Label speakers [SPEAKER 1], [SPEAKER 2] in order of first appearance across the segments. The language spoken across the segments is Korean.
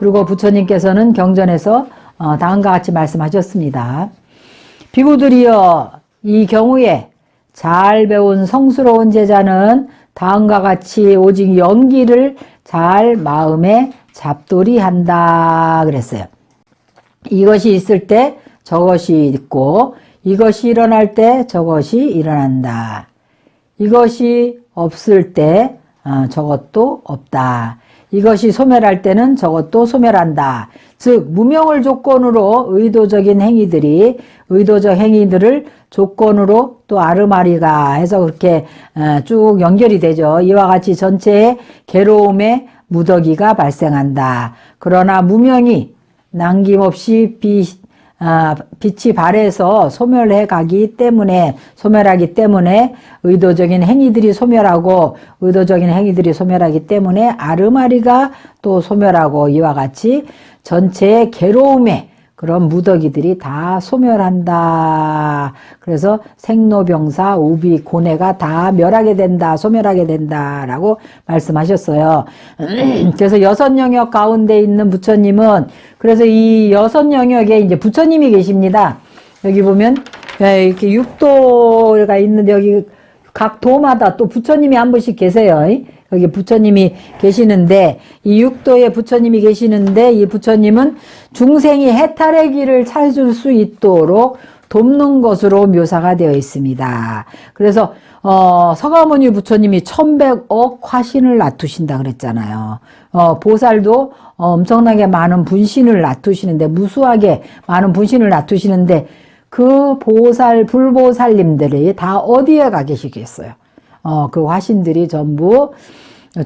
[SPEAKER 1] 그리고 부처님께서는 경전에서 어, 다음과 같이 말씀하셨습니다. 비구들이여 이 경우에 잘 배운 성스러운 제자는 다음과 같이 오직 연기를 잘 마음에 잡돌이 한다 그랬어요. 이것이 있을 때 저것이 있고 이것이 일어날 때 저것이 일어난다. 이것이 없을 때 어, 저것도 없다. 이것이 소멸할 때는 저것도 소멸한다. 즉 무명을 조건으로 의도적인 행위들이 의도적 행위들을 조건으로 또 아르마리가 해서 그렇게 어, 쭉 연결이 되죠. 이와 같이 전체의 괴로움의 무더기가 발생한다. 그러나 무명이 남김없이 빛, 아, 빛이 발해서 소멸해 가기 때문에, 소멸하기 때문에 의도적인 행위들이 소멸하고, 의도적인 행위들이 소멸하기 때문에 아르마리가 또 소멸하고 이와 같이 전체의 괴로움에 그런 무더기들이 다 소멸한다. 그래서 생로병사, 우비, 고뇌가 다 멸하게 된다, 소멸하게 된다라고 말씀하셨어요. 그래서 여섯 영역 가운데 있는 부처님은 그래서 이 여섯 영역에 이제 부처님이 계십니다. 여기 보면 예, 이렇게 육도가 있는데 여기 각 도마다 또 부처님이 한 분씩 계세요. 여기 부처님이 계시는데 이 육도에 부처님이 계시는데 이 부처님은 중생이 해탈의 길을 찾을 수 있도록 돕는 것으로 묘사가 되어 있습니다. 그래서 어, 서가모니 부처님이 천백억 화신을 놔두신다 그랬잖아요. 어, 보살도 어, 엄청나게 많은 분신을 놔두시는데 무수하게 많은 분신을 놔두시는데 그 보살 불보살님들이 다 어디에 가 계시겠어요? 어, 그 화신들이 전부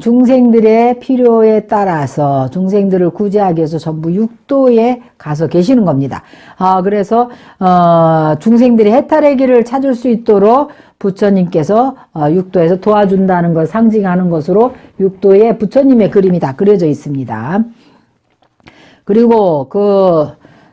[SPEAKER 1] 중생들의 필요에 따라서 중생들을 구제하기 위해서 전부 육도에 가서 계시는 겁니다. 아, 그래서, 어, 중생들이 해탈의 길을 찾을 수 있도록 부처님께서 어, 육도에서 도와준다는 걸 상징하는 것으로 육도에 부처님의 그림이 다 그려져 있습니다. 그리고 그,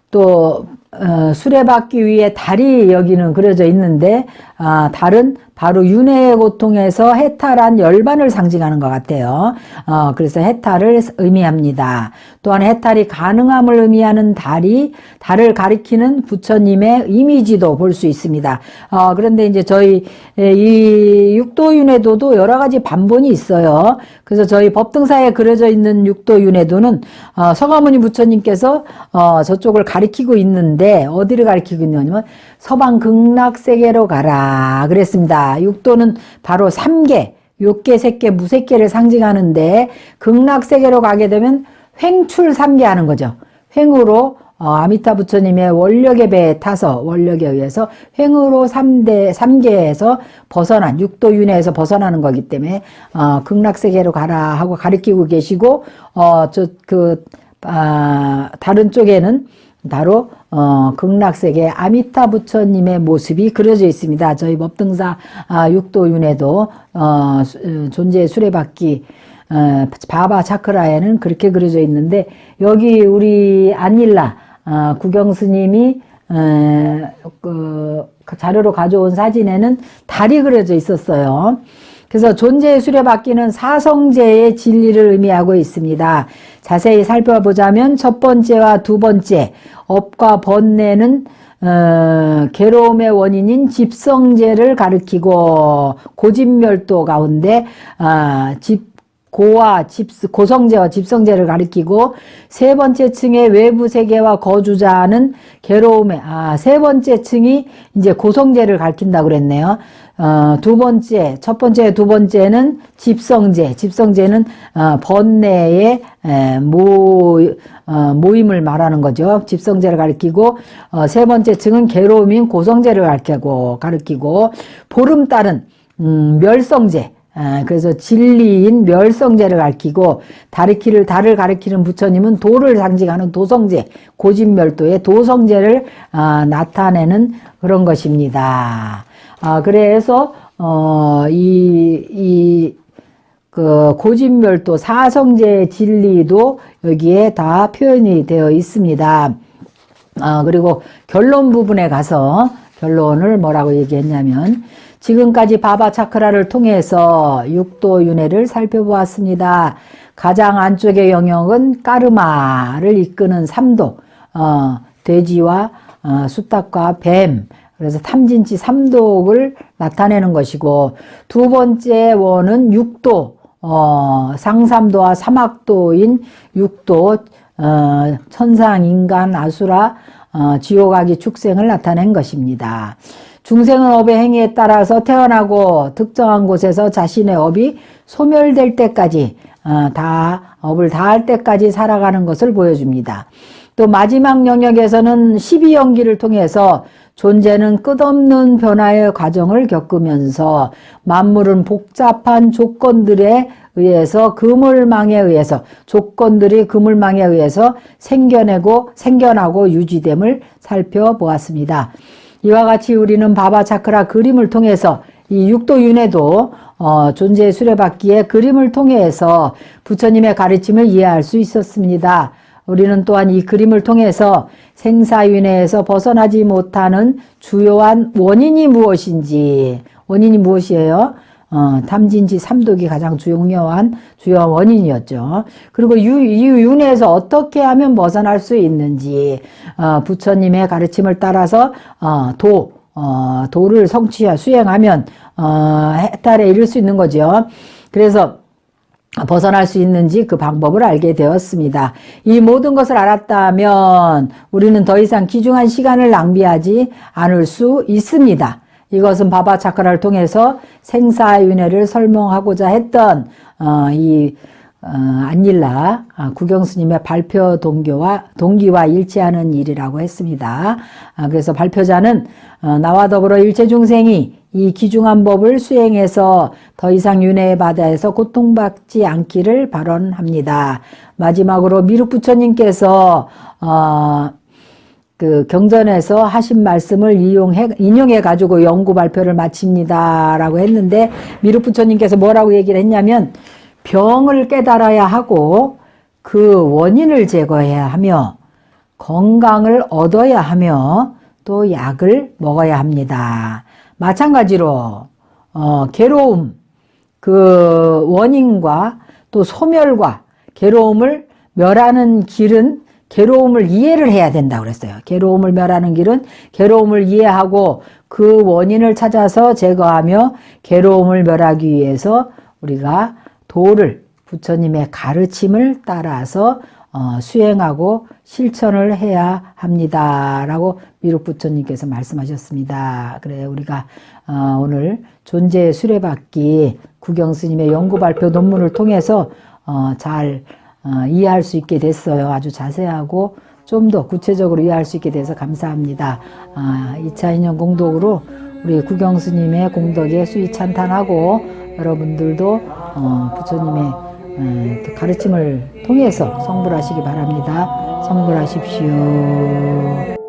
[SPEAKER 1] 또, 어, 수레바퀴 위에 달이 여기는 그려져 있는데, 아, 달은 바로 윤회의 고통에서 해탈한 열반을 상징하는 것 같아요. 어, 그래서 해탈을 의미합니다. 또한 해탈이 가능함을 의미하는 달이 달을 가리키는 부처님의 이미지도 볼 수 있습니다. 어, 그런데 이제 저희 이 육도윤회도도 여러 가지 반본이 있어요. 그래서 저희 법등사에 그려져 있는 육도윤회도는 어, 서가모니 부처님께서 어, 저쪽을 가리키고 있는데 어디를 가리키고 있냐면 서방 극락 세계로 가라 그랬습니다. 육도는 바로 삼계, 육계, 색계, 무색계를 상징하는데 극락세계로 가게 되면 횡출 삼계하는 거죠. 횡으로 어, 아미타 부처님의 원력의 배에 타서 원력에 의해서 횡으로 삼대 삼계에서 벗어난 육도 윤회에서 벗어나는 거기 때문에 어, 극락 세계로 가라 하고 가리키고 계시고 어저그 아, 다른 쪽에는 바로 어, 극락세계 아미타 부처님의 모습이 그려져 있습니다. 저희 법등사 아, 육도윤회도 어, 수, 존재의 수레바퀴 어, 바바 차크라에는 그렇게 그려져 있는데 여기 우리 안일라 어, 구경 스님이 어, 그, 그 자료로 가져온 사진에는 달이 그려져 있었어요. 그래서 존재의 수레바퀴는 사성제의 진리를 의미하고 있습니다. 자세히 살펴보자면 첫 번째와 두 번째 업과 번뇌는 어, 괴로움의 원인인 집성제를 가리키고 고집멸도 가운데 어, 집 고와 집 고성제와 집성제를 가리키고 세 번째 층의 외부 세계와 거주자는 괴로움의 아세 번째 층이 이제 고성제를 가리킨다 그랬네요. 어, 두 번째 첫 번째 두 번째는 집성제 집성제는 어, 번뇌의 에, 모 어, 모임을 말하는 거죠. 집성제를 가리키고 어, 세 번째 층은 괴로움인 고성제를 가리키고 가리키고 보름달은 음, 멸성제 아, 그래서 진리인 멸성제를 가리키고 다리키를 달을 가리키는 부처님은 도를 상징하는 도성제 고진멸도의 도성제를 아, 나타내는 그런 것입니다. 아, 그래서 어, 이, 이, 그 고진멸도 사성제 진리도 여기에 다 표현이 되어 있습니다. 아, 그리고 결론 부분에 가서 결론을 뭐라고 얘기했냐면 지금까지 바바 차크라를 통해서 육도 윤회를 살펴보았습니다. 가장 안쪽의 영역은 까르마를 이끄는 삼도, 어, 돼지와 어, 수탉과 뱀, 그래서 탐진치 삼독을 나타내는 것이고 두 번째 원은 육도, 어, 상삼도와 사막도인 육도, 어, 천상, 인간, 아수라, 어, 지옥아기 축생을 나타낸 것입니다. 중생은 업의 행위에 따라서 태어나고 특정한 곳에서 자신의 업이 소멸될 때까지 어, 다 업을 다할 때까지 살아가는 것을 보여줍니다. 또 마지막 영역에서는 12연기를 통해서 존재는 끝없는 변화의 과정을 겪으면서 만물은 복잡한 조건들에 의해서 그물망에 의해서 조건들이 그물망에 의해서 생겨내고 생겨나고 유지됨을 살펴보았습니다. 이와 같이 우리는 바바 차크라 그림을 통해서 이 육도 윤회도 어, 존재의 수레바퀴의 그림을 통해서 부처님의 가르침을 이해할 수 있었습니다. 우리는 또한 이 그림을 통해서 생사윤회에서 벗어나지 못하는 주요한 원인이 무엇인지 원인이 무엇이에요? 어, 탐진지 삼독이 가장 중요한 주요한 원인이었죠. 그리고 유, 이 윤회에서 어떻게 하면 벗어날 수 있는지 어, 부처님의 가르침을 따라서 어, 도 어, 도를 성취하 수행하면 어, 해탈에 이를 수 있는 거죠. 그래서 벗어날 수 있는지 그 방법을 알게 되었습니다. 이 모든 것을 알았다면 우리는 더 이상 귀중한 시간을 낭비하지 않을 수 있습니다. 이것은 바바 차크라를 통해서 생사윤회를 설명하고자 했던 어, 이 어, 안닐라 아, 구경스님의 발표 동기와 동기와 일치하는 일이라고 했습니다. 아, 그래서 발표자는 어, 나와 더불어 일체 중생이 이 기중한 법을 수행해서 더 이상 윤회의 바다에서 고통받지 않기를 발언합니다. 마지막으로 미륵 부처님께서 어, 그 경전에서 하신 말씀을 이용해 인용해 가지고 연구 발표를 마칩니다라고 했는데 미륵 부처님께서 뭐라고 얘기를 했냐면 병을 깨달아야 하고 그 원인을 제거해야 하며 건강을 얻어야 하며 또 약을 먹어야 합니다. 마찬가지로 어, 괴로움 그 원인과 또 소멸과 괴로움을 멸하는 길은 괴로움을 이해를 해야 된다고 그랬어요. 괴로움을 멸하는 길은 괴로움을 이해하고 그 원인을 찾아서 제거하며 괴로움을 멸하기 위해서 우리가 도를 부처님의 가르침을 따라서 어, 수행하고 실천을 해야 합니다라고 미륵 부처님께서 말씀하셨습니다. 그래 우리가 어, 오늘 존재의 수레바퀴 구경 스님의 연구 발표 논문을 통해서 어, 잘 어, 이해할 수 있게 됐어요. 아주 자세하고 좀 더 구체적으로 이해할 수 있게 돼서 감사합니다. 아, 2차 인연 공덕으로 우리 구경 스님의 공덕에 수위 찬탄하고 여러분들도 어, 부처님의 에, 가르침을 통해서 성불하시기 바랍니다. 성불하십시오.